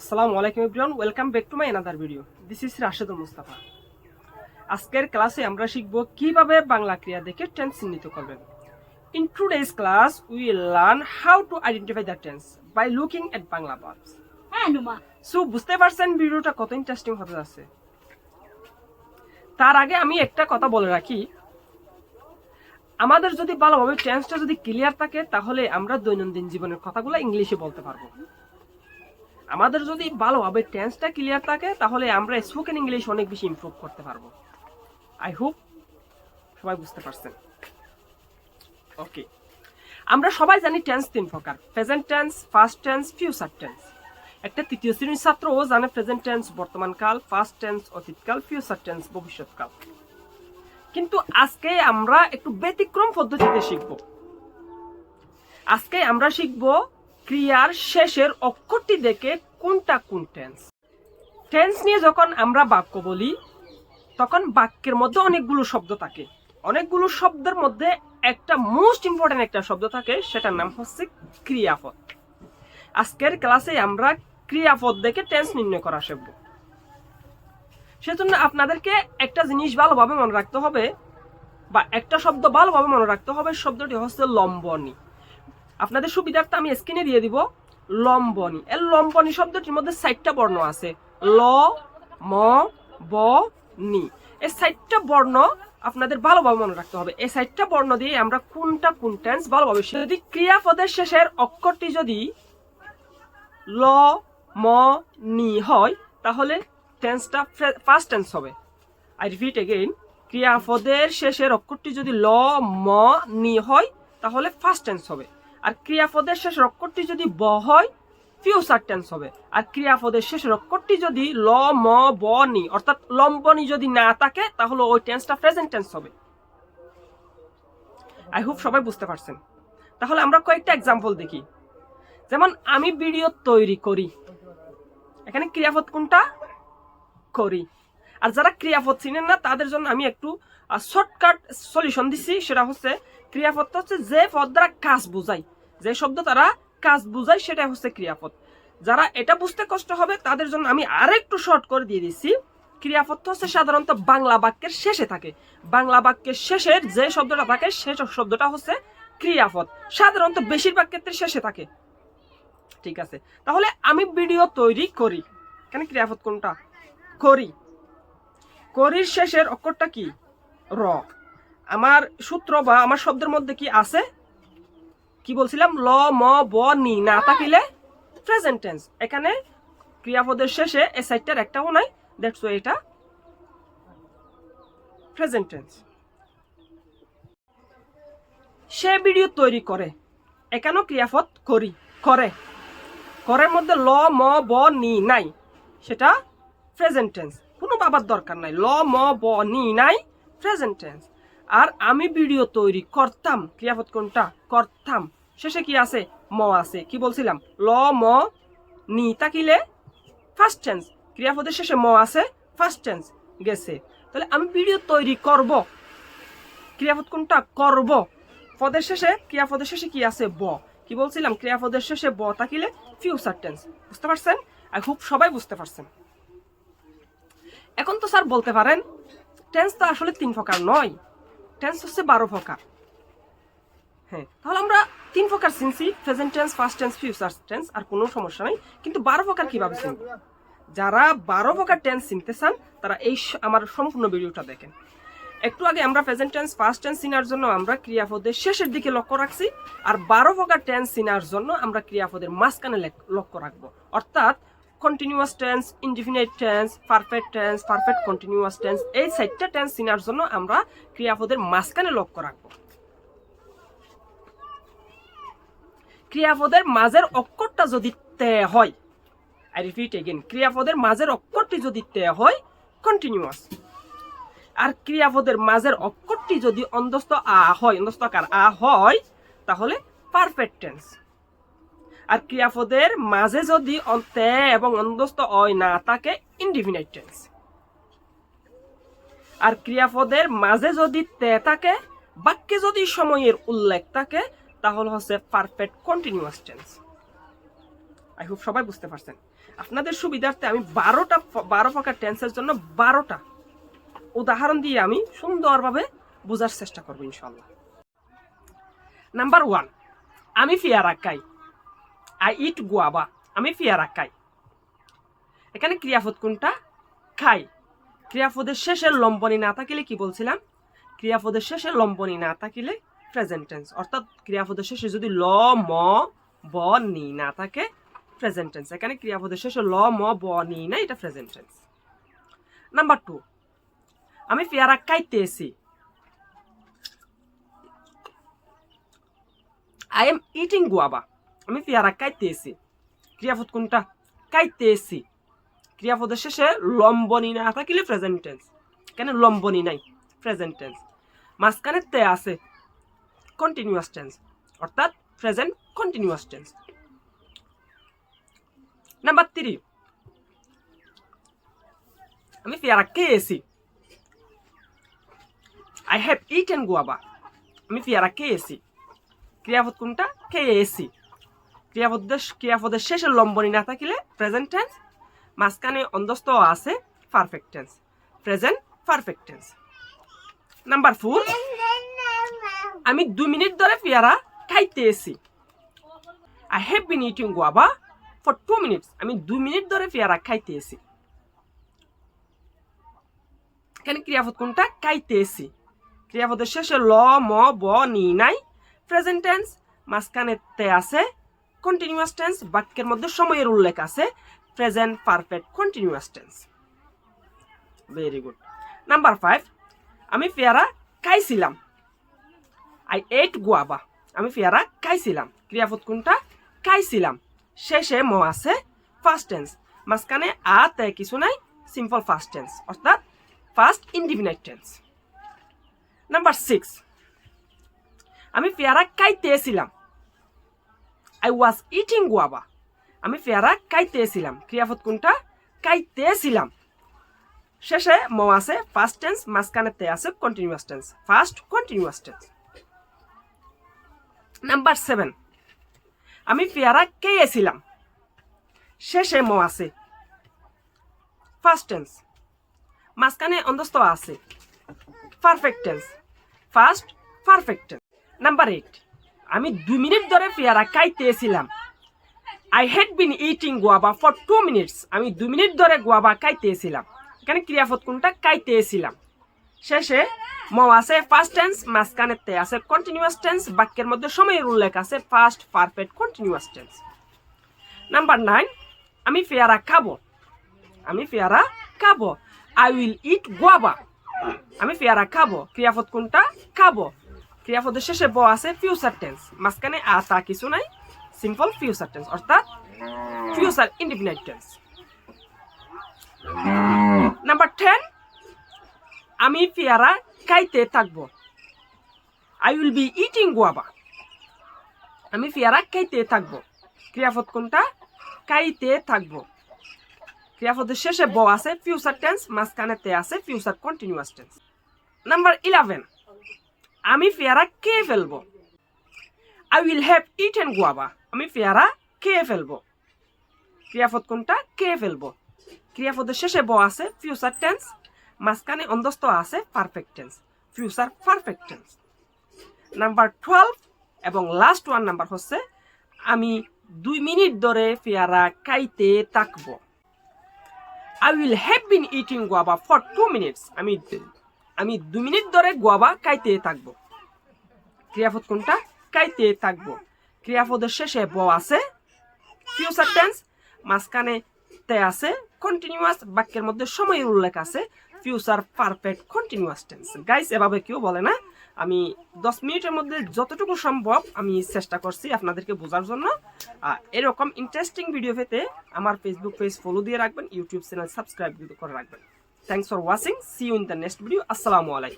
আসসালামু আলাইকুম everyone welcome back to my another video this is Rashedul Mustafa আজকের ক্লাসে আমরা শিখব কীভাবে বাংলা ক্রিয়া দেখে টেন্স চিহ্নিত করবেন। In today's class we learn how to identify the tense by looking at Bangla verbs হ্যাঁ সো বুঝতে পারছেন ভিডিওটা কত ইন্টারেস্টিং হতে যাচ্ছে তার আগে আমি একটা কথা বলে রাখি। আমাদের যদি ভালোভাবে টেন্সটা যদি ক্লিয়ার থাকে তাহলে আমরা দৈনন্দিন জীবনের কথাগুলো ইংলিশে বলতে পারব। আমাদের যদি ভালোভাবে টেন্সটা ক্লিয়ার থাকে, তাহলে আমরা স্পোকেন ইংলিশ অনেক বেশি ইমপ্রুভ করতে পারব। আই হোপ সবাই বুঝতে পারছেন। ওকে আমরা সবাই জানি টেন্স তিন প্রকার present tense past tense future tense একটা তৃতীয় শ্রেণির ছাত্র ও জানে প্রেজেন্ট টেন্স বর্তমান কাল ফার্স্ট টেন্স অতীতকাল ফিউচার টেন্স ভবিষ্যৎকাল। কিন্তু আজকে আমরা একটু ব্যতিক্রম পদ্ধতিতে শিখব। আজকে আমরা শিখব ক্রিয়ার শেষের অক্ষরটি দেখে কোনটা কোন টেন্স? টেন্স নিয়ে যখন আমরা বাক্য বলি, তখন বাক্যের মধ্যে অনেকগুলো শব্দ থাকে। অনেকগুলো শব্দের মধ্যে একটা মোস্ট ইম্পর্টেন্ট একটা শব্দ থাকে, সেটার নাম হচ্ছে ক্রিয়াপদ। আজকের ক্লাসে আমরা ক্রিয়াপদ দেখে টেন্স নির্ণয় করা শিখব। সেজন্য আপনাদেরকে একটা জিনিস ভালোভাবে মনে রাখতে হবে, বা একটা শব্দ ভালোভাবে মনে রাখতে হবে, শব্দটি হচ্ছে লম্বনী। আপনাদের সুবিধার্থে আমি স্ক্রিনে দিয়ে দিব লম্বনী। এর লম্বনী শব্দটির মধ্যে সাইটটা বর্ণ আছে। ল, ম, ব, নি। এই সাইটটা বর্ণ আপনাদের ভালোভাবে মনে রাখতে হবে। এই সাইটটা বর্ণ দিয়ে আমরা কোনটা, কোন টেন্স ভালোভাবে। যদি ক্রিয়াপদের শেষের অক্ষরটি যদি ল, ম, নি হয়, তাহলে টেন্সটা ফার্স্ট টেন্স হবে। আই রিপিট এগেইন ক্রিয়াপদের শেষের অক্ষরটি যদি ল, ম, নি হয়, তাহলে ফার্স্ট টেন্স হবে। আর ক্রিয়াপদের শেষ অক্ষরটি যদি ব হয় ফিউচার টেন্স হবে। আর ক্রিয়াপদের শেষ অক্ষরটি যদি ল, ম, ব নি অর্থাৎ লম্বনি যদি না থাকে, তাহলে ওই টেন্সটা প্রেজেন্ট টেন্স হবে। আই হোপ সবাই বুঝতে পারছেন। তাহলে আমরা কয়েকটা এক্সাম্পল দেখি। যেমন আমি ভিডিও তৈরি করি। এখানে ক্রিয়াপদ কোনটা? করি। আর যারা ক্রিয়াপদ চিনেন না, তাদের জন্য আমি একটু শর্টকাট সলিউশন দিছি, সেটা হচ্ছে ক্রিয়াপদটা হচ্ছে যে পদ দ্বারা কাজ বোঝায়। যে শব্দ তারা কাজ বোঝায় সেটা হচ্ছে ক্রিয়াপদ। যারা এটা বুঝতে কষ্ট হবে, তাদের জন্য আমি আরেকটু শর্ট করে দিয়ে দিচ্ছি ক্রিয়াপদ হচ্ছে সাধারণত বাংলা বাক্যের শেষে থাকে। বাংলা বাক্যের শেষের যে শব্দটা থাকে, সে শব্দটা হচ্ছে ক্রিয়াপদ। সাধারণত বেশিরভাগ ক্ষেত্রে শেষে থাকে। ঠিক আছে। তাহলে আমি ভিডিও তৈরি করি। এখানে ক্রিয়াপদ কোনটা? করি। করির শেষের অক্ষরটা কি? র আমার সূত্র বা আমার শব্দের মধ্যে কি আছে? কি বলছিলাম? ল, ম, ব, নি। না থাকিলে প্রেজেন্ট টেন্স এখানে ক্রিয়াপদের শেষে এ সাইডটার একটাও নাই। দ্যাটস এটা প্রেজেন্ট টেন্স সে ভিডিও তৈরি করে। এখানেও ক্রিয়াপদ করি? করে। করের মধ্যে ল, ম, ব, নি নাই। সেটা প্রেজেন্ট টেন্স কোনো বাবার দরকার নাই। ল, ম, ব, নি নাই। প্রেজেন্ট টেন্স আর আমি ভিডিও তৈরি করতাম। ক্রিয়াপদ কোনটা? করতাম। শেষে কি আছে? ম আছে। কি বলছিলাম? ল, ম, নি তাকিলে ফার্স্ট টেন্স ক্রিয়াপদের শেষে ম আছে ফার্স্ট টেন্স গেছে। তাহলে আমি ভিডিও তৈরি করব। ক্রিয়াপদ কোনটা? করব। পদের শেষে, ক্রিয়াপদের শেষে কি আছে? ব। কি বলছিলাম? ক্রিয়াপদের শেষে ব তাকিলে ফিউচার টেন্স বুঝতে পারছেন? আই হোপ সবাই বুঝতে পারছেন। এখন তো স্যার বলতে পারেন টেন্স তো আসলে তিন প্রকার নয়। টেন্স হচ্ছে বারো প্রকার। হ্যাঁ তাহলে আমরা তিন প্রকার চিনছি present tense past tense future tense আর কোনো সমস্যা নাই। কিন্তু বারো প্রকার কীভাবে চিনব যারা বারো প্রকার টেন্স চিনতে চান, তারা এই আমার সম্পূর্ণ ভিডিওটা দেখেন। একটু আগে আমরা প্রেজেন্ট টেন্স ফার্স্ট টেন্স চিনার জন্য আমরা ক্রিয়াপদের শেষের দিকে লক্ষ্য রাখছি, আর বারো প্রকার টেন্স চিনার জন্য আমরা ক্রিয়াপদের মাঝখানে লক্ষ্য রাখব। অর্থাৎ continuous tense indefinite tense perfect tense perfect continuous tense এই চারটা টেন্স চিনার জন্য আমরা ক্রিয়াপদের মাঝখানে লক্ষ্য রাখব। ক্রিয়াপদের মাঝের অক্ষরটা যদি তে হয় আই রিপিট এগেন ক্রিয়াপদের মাঝের অক্ষরটি যদি তে হয় কন্টিনিউয়াস আর ক্রিয়াপদের মাঝের অক্ষরটি যদি অন্তস্থ আ হয়, অন্তস্থ আকার আ হয়, তাহলে পারফেক্ট টেন্স আর ক্রিয়াপদের মাঝে যদি অন্তে এবং অন্তস্থ অয় না থাকে ইনডিফিনাইট টেন্স আর ক্রিয়াপদের মাঝে যদি তে থাকে, বাক্যে যদি সময়ের উল্লেখ থাকে, তাহলে হচ্ছে perfect continuous tense I hope সবাই বুঝতে পারছেন। আপনাদের সুবিধার্থে আমি বারোটা বারো প্রকার টেন্সের জন্য বারোটা উদাহরণ দিয়ে আমি সুন্দরভাবে বোঝার চেষ্টা করব ইনশাল্লাহ। নাম্বার ওয়ান আমি ফিয়ারা খাই আই ইট গুয়াবা। আমি ফিয়ারা খাই। এখানে ক্রিয়াপদ কোনটা? খাই। ক্রিয়াপদের শেষে লম্বনী না থাকিলে কি বলছিলাম? ক্রিয়াপদের শেষে লম্বনী না থাকিলে প্রেজেন্ট টেন্স অর্থাৎ ক্রিয়াপদের শেষে যদি ল, ম, ব, নি না থাকে প্রেজেন্ট টেন্স এখানে ক্রিয়াপদের শেষে ল, ম, ব, নি না, এটা প্রেজেন্ট টেন্স নাম্বার টু আমি পেয়ারা খাইতে এসি আই এম ইটিং গুয়াবা আমি পেয়ারা খাইতে এসি ক্রিয়াপদ কোনটা? খাইতে এসি ক্রিয়াপদের শেষে লম্বনী না থাকিলে প্রেজেন্ট টেন্স কেন লম্বনী নাই? প্রেজেন্ট টেন্স মাঝখানে তে আছে কন্টিনিউয়াস টেন্স অর্থাৎ present continuous tense number three আমি পেয়ারা খেয়েছি। আই হ্যাভ ইটেন গুয়াবা আমি পেয়ারা খেয়েছি। ক্রিয়াপদ কোনটা? খেয়েছি। ক্রিয়াপদের ক্রিয়াপদের শেষে লম্বনী না থাকিলে প্রেজেন্ট টেন্স মাঝখানে অন্ধস্থ আছে perfect tense present perfect tense number four আমি দুই মিনিট ধরে পেয়ারা খাইতে AC. I have been eating guava for two minutes আমি দুই মিনিট ধরে পেয়ারা খাইতে এসি। এখানে ক্রিয়াপদ কোনটা? খাইতে এসি। ক্রিয়াপদের শেষে ল, ম, ব, নি, নাই প্রেজেন্ট টেন্স মাঝখানে তে আছে কন্টিনিউয়াস টেন্স বাক্যের মধ্যে সময়ের উল্লেখ আছে। Present perfect continuous tense very good number five আমি পেয়ারা খাইছিলাম। আই এট গুয়াবা আমি পেয়ারা খাইছিলাম। ক্রিয়াপদ কোনটা? খাইছিলাম। শেষে ম আছে ফার্স্ট টেন্স মাঝখানে আ, তে কিছু নাই সিম্পল ফার্স্ট টেন্স অর্থাৎ past indefinite tense number six আমি পেয়ারা খাইতেছিলাম। আই ওয়াজ ইটিং গুয়াবা আমি পেয়ারা খাইতেছিলাম। ক্রিয়াপদ কোনটা? খাইতেছিলাম। শেষে ম আছে ফার্স্ট টেন্স মাঝখানে তে আছে continuous tense past continuous tense number seven আমি পেয়ারা খেয়েছিলাম। শেষে ম আছে ফার্স্ট টেন্স মাঝখানে অন্তস্থ আছে perfect tense past perfect tense number eight আমি দু মিনিট ধরে পেয়ারা খাইতেছিলাম I had been eating guava for two minutes আমি দু মিনিট ধরে গোয়াবা খাইতেছিলাম এখানে ক্রিয়াপদ কোনটা? খাইতেছিলাম শেষে ম আছে ফার্স্ট টেন্স মাঝখানে তে আছে কন্টিনিউয়াস টেন্স বাক্যের মধ্যে সময়ের উল্লেখ আছে past perfect continuous tense number nine আমি পেয়ারা খাব। আমি পেয়ারা খাব। আই উইল ইট গোয়াবা আমি পেয়ারা খাব। ক্রিয়াপদ কোনটা? খাব। ক্রিয়াপদের শেষে ব আছে ফিউচার টেন্স মাঝখানে আ, তা কিছু নাই। সিম্পল ফিউচার টেন্স অর্থাৎ future indefinite tense number ten আমি পেয়ারা খাইতে থাকব। I will be eating guava আমি পেয়ারা খাইতে থাকব। ক্রিয়াপদ কোনটা? খাইতে থাকব। ক্রিয়াপদের শেষে ব আছে ফিউচার টেন্স মাঝখানে তে আছে future continuous tense number eleven আমি পেয়ারা খেয়ে ফেলব। I will have eaten guava আমি পেয়ারা খেয়ে ফেলব। ক্রিয়াপদ কোনটা? খেয়ে ফেলব। ক্রিয়াপদের শেষে ব আছে ফিউচার টেন্স মাঝখানে অন্ধস্থ আছে perfect tense future perfect tense number twelve এবং লাস্ট ওয়ান নাম্বার হচ্ছে, আমি দুই মিনিট ধরে পেয়ারা খাইতে থাকব। I will have been eating guava for two minutes আমি আমি দু মিনিট ধরে গোয়াবা কাইতে থাকব। ক্রিয়াপদ কোনটা? কাইতে থাকব। ক্রিয়াপদের শেষে ব আছে। ফিউচার টেন্স মাঝখানে তে আছে। কন্টিনিউয়াস বাক্যের মধ্যে সময়ের উল্লেখ আছে। Future perfect continuous tense guys এভাবে কেউ বলে না। আমি দশ মিনিটের মধ্যে যতটুকু সম্ভব আমি চেষ্টা করছি আপনাদেরকে বোঝার জন্য। এরকম ইন্টারেস্টিং ভিডিও পেতে আমার ফেসবুক পেজ ফলো দিয়ে রাখবেন ইউটিউব চ্যানেল সাবস্ক্রাইব করে রাখবেন। Thanks for watching see you in the next video আসসালামু আলাইকুম